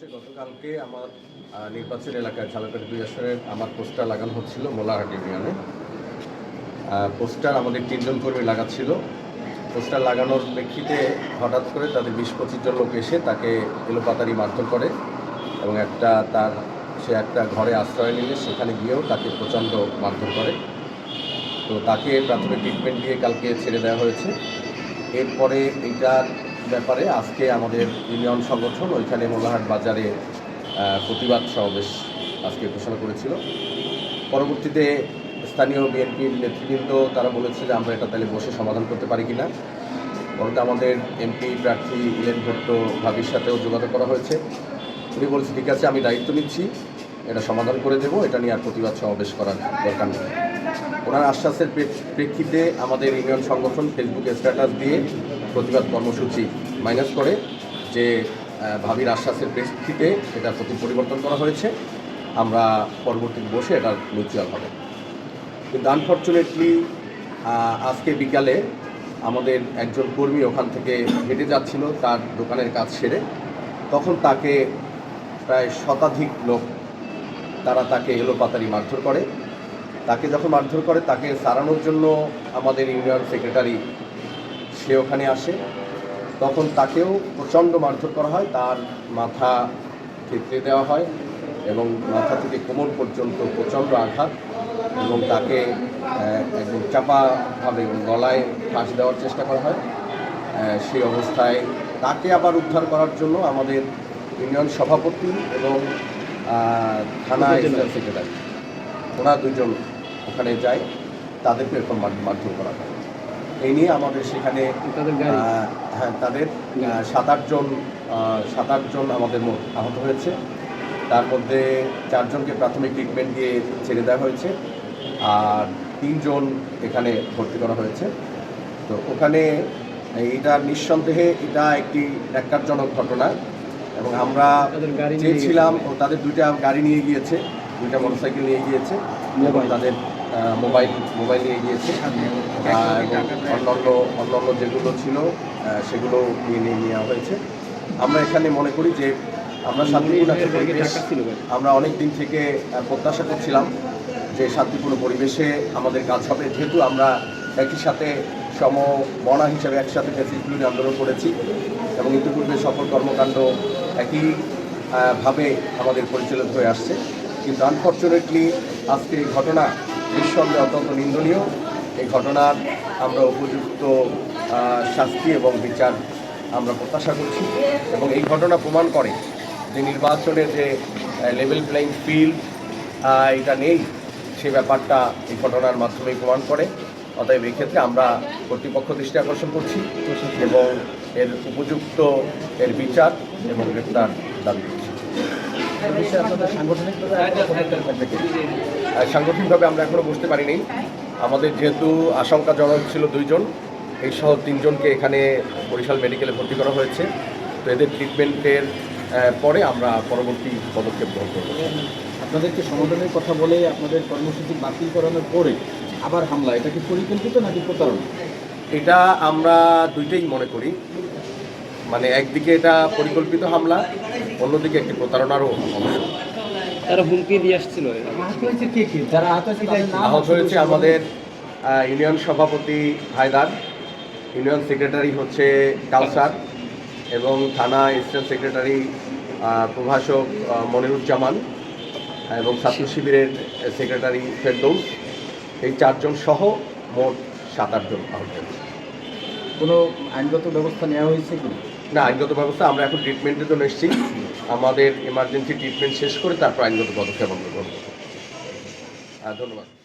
হচ্ছে, গতকালকে আমার নির্বাচন এলাকায় ঝালকাঠি দুই আসনের আমার পোস্টার লাগানো হচ্ছিল মোলাহাট ইউনিয়নে। পোস্টার আমাদের তিনজন কর্মী লাগাচ্ছিল। পোস্টার লাগানোর প্রেক্ষিতে হঠাৎ করে তাদের বিশ, পঁচিশ জন লোক এসে তাকে এলোপাতারি মারধর করে এবং একটা তার, সে একটা ঘরে আশ্রয় নিলে, সেখানে গিয়েও তাকে প্রচণ্ড মারধর করে। তো তাকে প্রাথমিক ট্রিটমেন্ট দিয়ে কালকে ছেড়ে দেওয়া হয়েছে। এরপরে এইটার ব্যাপারে আজকে আমাদের ইউনিয়ন সংগঠন ওইখানে মোলাহাট বাজারে প্রতিবাদ সমাবেশ আজকে ঘোষণা করেছিল। পরবর্তীতে স্থানীয় বিএনপির নেতৃবৃন্দ তারা বলেছে যে আমরা এটা তাহলে বসে সমাধান করতে পারি কি না পরে আমাদের এমপি প্রার্থী ইলেন ভট্ট ভাবির সাথেও যোগাযোগ করা হয়েছে। উনি বলছে, ঠিক আছে, আমি দায়িত্ব নিচ্ছি, এটা সমাধান করে দেবো, এটা নিয়ে আর প্রতিবাদ সমাবেশ করার দরকার নেই। ওনার আশ্বাসের প্রেক্ষিতে আমাদের ইউনিয়ন সংগঠন ফেসবুকে স্ট্যাটাস দিয়ে প্রতিবাদ কর্মসূচি মাইনাস করে যে ভাবির আশ্বাসের প্রেক্ষিতে এটা প্রতি পরিবর্তন করা হয়েছে। আমরা পরবর্তী বসে এটা মিউচুয়াল হবে। কিন্তু আনফর্চুনেটলি আজকে বিকালে আমাদের একজন কর্মী ওখান থেকে হেঁটে যাচ্ছিল, তার দোকানের কাজ সেরে। তখন তাকে প্রায় শতাধিক লোক, তারা তাকে এলোপাতারি মারধর করে। তাকে যখন মারধর করে তাকে সারানোর জন্য আমাদের ইউনিয়ন সেক্রেটারি সে ওখানে আসে। তখন তাকেও প্রচণ্ড মারধর করা হয়। তার মাথা থেতলে দেওয়া হয় এবং মাথা থেকে কোমর পর্যন্ত প্রচণ্ড আঘাত এবং তাকে একদম চাপাভাবে গলায় ফাঁস দেওয়ার চেষ্টা করা হয়। সেই অবস্থায় তাকে আবার উদ্ধার করার জন্য আমাদের ইউনিয়ন সভাপতি এবং থানা সেক্রেটারি। ওরা দুজন ওখানে যায় তাদেরকে এরকম মার- মারধর করা হয়। এই নিয়ে আমাদের সেখানে তাদের হ্যাঁ তাদের সাত আটজন সাত আটজন আমাদের আহত হয়েছে। তার মধ্যে চারজনকে প্রাথমিক ট্রিটমেন্ট দিয়ে ছেড়ে দেওয়া হয়েছে আর তিনজন এখানে ভর্তি করা হয়েছে। তো ওখানে এটা নিঃসন্দেহে এটা একটি ন্যাক্কারজনক ঘটনা এবং আমরা চেয়েছিলাম ও তাদের দুইটা গাড়ি নিয়ে গিয়েছে। দুইটা মোটরসাইকেল নিয়ে গিয়েছে এবং তাদের মোবাইল মোবাইল নিয়ে গিয়েছে। এবং অন্যান্য অন্যান্য যেগুলো ছিল সেগুলো নিয়ে নিয়ে নেওয়া হয়েছে। আমরা এখানে মনে করি যে আমরা শান্তিপূর্ণ একটা পরিবেশ, আমরা অনেক দিন থেকে প্রত্যাশা করছিলাম যে শান্তিপূর্ণ পরিবেশে আমাদের কাজ হবে। যেহেতু আমরা একই সাথে সম মনা হিসাবে একসাথে ফেসিলিটি আন্দোলন করেছি এবং ইতিপূর্বে সকল কর্মকাণ্ড একই ভাবে আমাদের পরিচালিত হয়ে আসছে। কিন্তু আনফর্চুনেটলি আজকে এই ঘটনা নিঃসন্দেহে অত্যন্ত নিন্দনীয়। এই ঘটনার আমরা উপযুক্ত শাস্তি এবং বিচার আমরা প্রত্যাশা করছি এবং এই ঘটনা প্রমাণ করে যে নির্বাচনের যে লেভেল প্লেইং ফিল্ড এটা নেই, সে ব্যাপারটা এই ঘটনার মাধ্যমেই প্রমাণ করে। অতএব এই ক্ষেত্রে আমরা কর্তৃপক্ষ দৃষ্টি আকর্ষণ করছি এবং এর উপযুক্ত এর বিচার এবং গ্রেপ্তার দাবি করছি। বিষয়ে আপনাদের সাংগঠনিকভাবে আমরা এখনও বুঝতে পারিনি। আমাদের যেহেতু আশঙ্কাজনক ছিল দুইজন এই সহ তিনজনকে এখানে বরিশাল মেডিকেলে ভর্তি করা হয়েছে। তো এদের ট্রিটমেন্টের পরে আমরা পরবর্তী পদক্ষেপ গ্রহণ করব। আপনাদেরকে সমাধানের কথা বলে আপনাদের কর্মসূচি বাতিল করানোর পরে আবার হামলা এটা কি পরিকল্পিত নাকি প্রতারণা? এটা আমরা দুইটাই মনে করি। মানে একদিকে এটা পরিকল্পিত হামলা অন্যদিকে একটি প্রতারণারও অংশ। তারা হুমকি দিয়ে আসছিল। আহত হয়েছে আমাদের ইউনিয়ন সভাপতি হায়দার ইউনিয়ন সেক্রেটারি হচ্ছে কাউসার এবং থানা অ্যাসিস্ট্যান্ট সেক্রেটারি প্রভাষক মনিরুজ্জামান এবং ছাত্র শিবিরের সেক্রেটারি ফেরদৌস। এই চারজন সহ মোট সাত আটজন আহত হয়েছে। কোনো আইনগত ব্যবস্থা নেওয়া হয়েছে কি? না আইনগত ব্যবস্থা আমরা এখন ট্রিটমেন্টের জন্য এসেছি। আমাদের এমার্জেন্সি ট্রিটমেন্ট শেষ করে তারপর আইনগত পদক্ষেপ আমরা গ্রহণ করব। ধন্যবাদ।